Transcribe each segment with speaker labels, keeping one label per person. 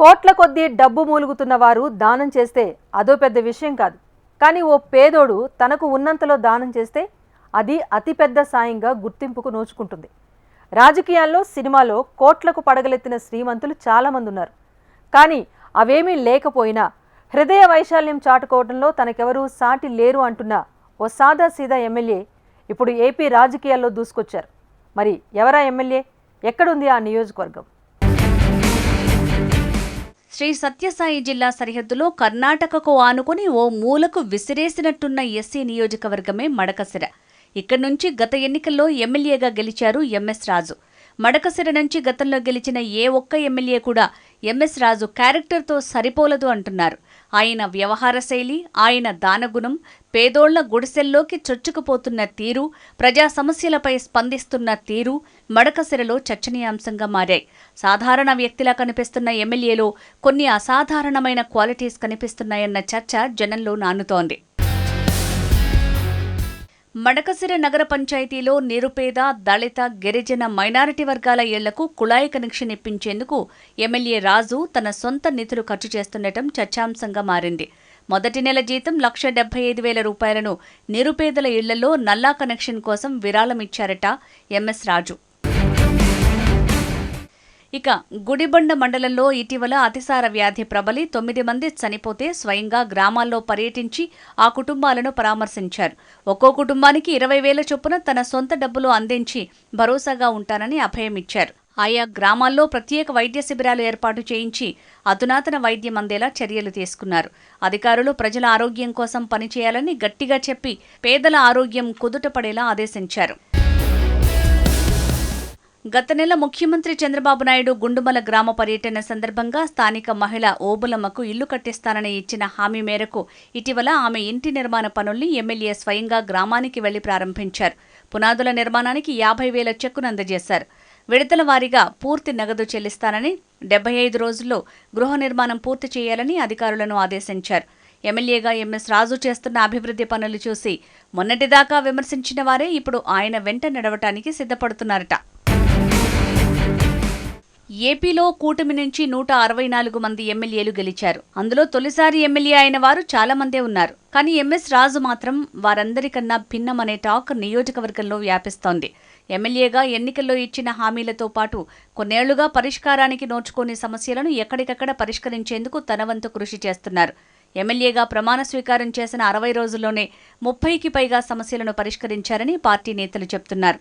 Speaker 1: కోట్ల కొద్దీ డబ్బు మూలుగుతున్న వారు దానం చేస్తే అదో పెద్ద విషయం కాదు. కానీ ఓ పేదోడు తనకు ఉన్నంతలో దానం చేస్తే అది అతిపెద్ద సాయంగా గుర్తింపుకు నోచుకుంటుంది. రాజకీయాల్లో సినిమాలో కోట్లకు పడగలెత్తిన శ్రీమంతులు చాలామంది ఉన్నారు కానీ అవేమీ లేకపోయినా హృదయ వైశాల్యం చాటుకోవడంలో తనకెవరూ సాటి లేరు అంటున్న ఓ సాదా సీదా ఎమ్మెల్యే ఇప్పుడు ఏపీ రాజకీయాల్లో దూసుకొచ్చారు. మరి ఎవరా ఎమ్మెల్యే? ఎక్కడుంది ఆ నియోజకవర్గం?
Speaker 2: శ్రీ సత్యసాయి జిల్లా సరిహద్దులో కర్ణాటకకు ఆనుకుని ఓ మూలకు విసిరేసినట్టున్న ఎస్సీ నియోజకవర్గమే మడకసిర. ఇక్కడి నుంచి గత ఎన్నికల్లో ఎమ్మెల్యేగా గెలిచారు ఎంఎస్ రాజు. మడకసిర నుంచి గతంలో గెలిచిన ఏ ఒక్క ఎమ్మెల్యే కూడా ఎంఎస్ రాజు క్యారెక్టర్తో సరిపోలదు అంటున్నారు. ఆయన వ్యవహార శైలి ఆయన దానగుణం పేదోళ్ళ గుడిసెల్లోకి చొచ్చుకుపోతున్న తీరు ప్రజా సమస్యలపై స్పందిస్తున్న తీరు మడకసిరలో చర్చనీయాంశంగా మారాయి. సాధారణ వ్యక్తిలా కనిపిస్తున్న ఎమ్మెల్యేలో కొన్ని అసాధారణమైన క్వాలిటీస్ కనిపిస్తున్నాయన్న చర్చ జనంలో నానుతోంది. మడకసిర నగర పంచాయతీలో నిరుపేద దళిత గిరిజన మైనారిటీ వర్గాల ఇళ్ళకు కుళాయి కనెక్షన్ ఇప్పించేందుకు ఎమ్మెల్యే రాజు తన సొంత నిధులు ఖర్చు చేస్తుండటం చర్చాంశంగా మారింది. మొదటి నెల జీతం లక్ష డెబ్బై ఐదు వేల రూపాయలను నిరుపేదల ఇళ్ళలో నల్లా కనెక్షన్ కోసం విరాళం ఇచ్చారట ఎంఎస్ రాజు. ఇక గుడిబండ మండలంలో ఇటీవల అతిసార వ్యాధి ప్రబలి తొమ్మిది మంది చనిపోతే స్వయంగా గ్రామాల్లో పర్యటించి ఆ కుటుంబాలను పరామర్శించారు. ఒక్కో కుటుంబానికి ఇరవై వేల చొప్పున తన సొంత డబ్బులు అందించి భరోసాగా ఉంటానని అభయమిచ్చారు ఆయా గ్రామాల్లో ప్రత్యేక వైద్య శిబిరాలు ఏర్పాటు చేయించి అధునాతన వైద్యం అందేలా చర్యలు తీసుకున్నారు. అధికారులు ప్రజల ఆరోగ్యం కోసం పనిచేయాలని గట్టిగా చెప్పి పేదల ఆరోగ్యం కుదుటపడేలా ఆదేశించారు. గత నెల ముఖ్యమంత్రి చంద్రబాబు నాయుడు గుండుమల గ్రామ పర్యటన సందర్భంగా స్థానిక మహిళ ఓబులమ్మకు ఇల్లు కట్టిస్తానని ఇచ్చిన హామీ మేరకు ఇటీవల ఆమె ఇంటి నిర్మాణ పనుల్ని ఎమ్మెల్యే స్వయంగా గ్రామానికి వెళ్ళి ప్రారంభించారు. పునాదుల నిర్మాణానికి యాభై వేల చెక్కును అందజేశారు. విడతల వారీగా పూర్తి నగదు చెల్లిస్తానని డెబ్బై ఐదు రోజుల్లో గృహ నిర్మాణం పూర్తి చేయాలని అధికారులను ఆదేశించారు. ఎమ్మెల్యేగా ఎంఎస్ రాజు చేస్తున్న అభివృద్ధి పనులు చూసి మొన్నటిదాకా విమర్శించిన వారే ఇప్పుడు ఆయన వెంట నడవటానికి సిద్ధపడుతున్నారట. ఏపీలో కూటమి నుంచి నూట అరవై నాలుగు మంది ఎమ్మెల్యేలు గెలిచారు. అందులో తొలిసారి ఎమ్మెల్యే అయిన వారు చాలా మందే ఉన్నారు. కానీ ఎంఎస్ రాజు మాత్రం వారందరికన్నా భిన్నమనే టాక్ నియోజకవర్గంలో వ్యాపిస్తోంది. ఎమ్మెల్యేగా ఎన్నికల్లో ఇచ్చిన హామీలతో పాటు కొన్నేళ్ళుగా పరిష్కారానికి నోచుకోని సమస్యలను ఎక్కడికక్కడ పరిష్కరించేందుకు తన వంతు కృషి చేస్తున్నారు. ఎమ్మెల్యేగా ప్రమాణ స్వీకారం చేసిన అరవై రోజుల్లోనే ముప్పైకి పైగా సమస్యలను పరిష్కరించారని పార్టీ నేతలు చెబుతున్నారు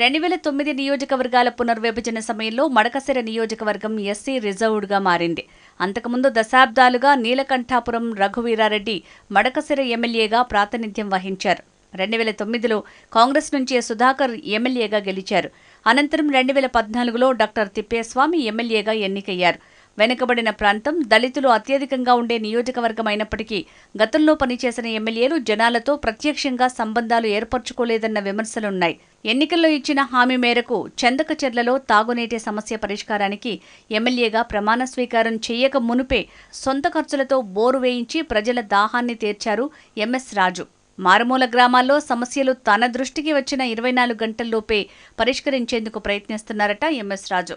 Speaker 2: రెండు వేల తొమ్మిది నియోజకవర్గాల పునర్విభజన సమయంలో మడకసిర నియోజకవర్గం ఎస్సీ రిజర్వ్డ్గా మారింది. అంతకుముందు దశాబ్దాలుగా నీలకంఠాపురం రఘువీరారెడ్డి మడకసిర ఎమ్మెల్యేగా ప్రాతినిధ్యం వహించారు. రెండు వేల తొమ్మిదిలో కాంగ్రెస్ నుంచి సుధాకర్ ఎమ్మెల్యేగా గెలిచారు. అనంతరం రెండు వేల పద్నాలుగులో డాక్టర్ తిప్పేస్వామి ఎమ్మెల్యేగా ఎన్నికయ్యారు. వెనుకబడిన ప్రాంతం దళితులు అత్యధికంగా ఉండే నియోజకవర్గం అయినప్పటికీ గతంలో పనిచేసిన ఎమ్మెల్యేలు జనాలతో ప్రత్యక్షంగా సంబంధాలు ఏర్పరచుకోలేదన్న విమర్శలున్నాయి. ఎన్నికల్లో ఇచ్చిన హామీ మేరకు చందకచెర్లలో తాగునీటి సమస్య పరిష్కారానికి ఎమ్మెల్యేగా ప్రమాణ స్వీకారం చేయక మునుపే సొంత ఖర్చులతో బోరు వేయించి ప్రజల దాహాన్ని తీర్చారు ఎంఎస్ రాజు. మారుమూల గ్రామాల్లో సమస్యలు తన దృష్టికి వచ్చిన ఇరవై నాలుగు గంటల్లోపే పరిష్కరించేందుకు ప్రయత్నిస్తున్నారట ఎంఎస్ రాజు.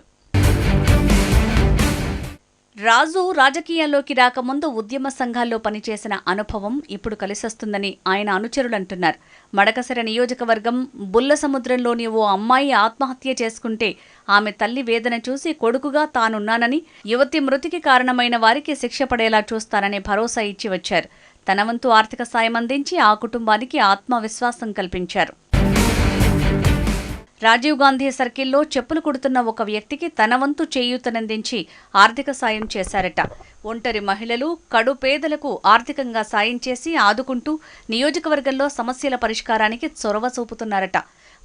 Speaker 2: రాజు రాజకీయాల్లోకి రాకముందు ఉద్యమ సంఘాల్లో పనిచేసిన అనుభవం ఇప్పుడు కలిసొస్తుందని ఆయన అనుచరులంటున్నారు. మడకసర నియోజకవర్గం బుల్ల సముద్రంలోని ఓ అమ్మాయి ఆత్మహత్య చేసుకుంటే ఆమె తల్లి వేదన చూసి కొడుకుగా తానున్నానని యువతి మృతికి కారణమైన వారికి శిక్ష పడేలా చూస్తానని భరోసా ఇచ్చి వచ్చారు. తన వంతు ఆర్థిక సాయం అందించి ఆ కుటుంబానికి ఆత్మవిశ్వాసం కల్పించారు. రాజీవ్ గాంధీ సర్కిల్లో చెప్పులు కుడుతున్న ఒక వ్యక్తికి తన వంతు చేయూతనందించి ఆర్థిక సాయం చేశారట. ఒంటరి మహిళలు కడు పేదలకు ఆర్థికంగా సాయం చేసి ఆదుకుంటూ నియోజకవర్గంలో సమస్యల పరిష్కారానికి చొరవ చూపుతున్నారట.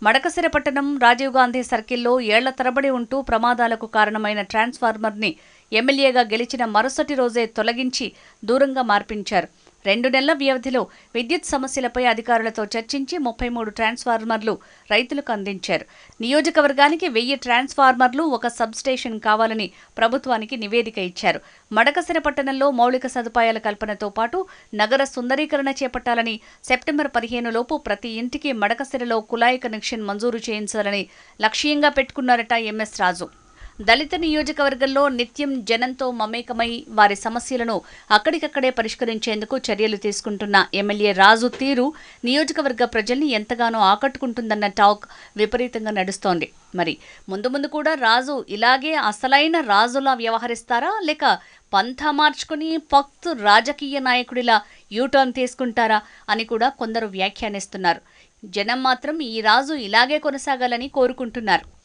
Speaker 2: మడకసిర పట్టణం రాజీవ్ గాంధీ సర్కిల్లో ఏళ్ళ తరబడి ఉంటూ ప్రమాదాలకు కారణమైన ట్రాన్స్ఫార్మర్ని ఎమ్మెల్యేగా గెలిచిన మరుసటి రోజే తొలగించి దూరంగా మార్పించారు. రెండు నెలల వ్యవధిలో విద్యుత్ సమస్యలపై అధికారులతో చర్చించి ముప్పై మూడు ట్రాన్స్ఫార్మర్లు రైతులకు అందించారు. నియోజకవర్గానికి వెయ్యి ట్రాన్స్ఫార్మర్లు ఒక సబ్స్టేషన్ కావాలని ప్రభుత్వానికి నివేదిక ఇచ్చారు. మడకసిర పట్టణంలో మౌలిక సదుపాయాల కల్పనతో పాటు నగర సుందరీకరణ చేపట్టాలని సెప్టెంబర్ పదిహేను లోపు ప్రతి ఇంటికి మడకసిరలో కులాయి కనెక్షన్ మంజూరు చేయించాలని లక్ష్యంగా పెట్టుకున్నారట ఎంఎస్ రాజు. దళిత నియోజకవర్గంలో నిత్యం జనంతో మమేకమై వారి సమస్యలను అక్కడికక్కడే పరిష్కరించేందుకు చర్యలు తీసుకుంటున్న ఎమ్మెల్యే రాజు తీరు నియోజకవర్గ ప్రజల్ని ఎంతగానో ఆకట్టుకుంటుందన్న టాక్ విపరీతంగా నడుస్తోంది. మరి ముందు ముందు కూడా రాజు ఇలాగే అసలైన రాజులా వ్యవహరిస్తారా? లేక పంథా మార్చుకుని పక్తు రాజకీయ నాయకుడిలా యూటర్న్ తీసుకుంటారా అని కూడా కొందరు వ్యాఖ్యానిస్తున్నారు. జనం మాత్రం ఈ రాజు ఇలాగే కొనసాగాలని కోరుకుంటున్నారు.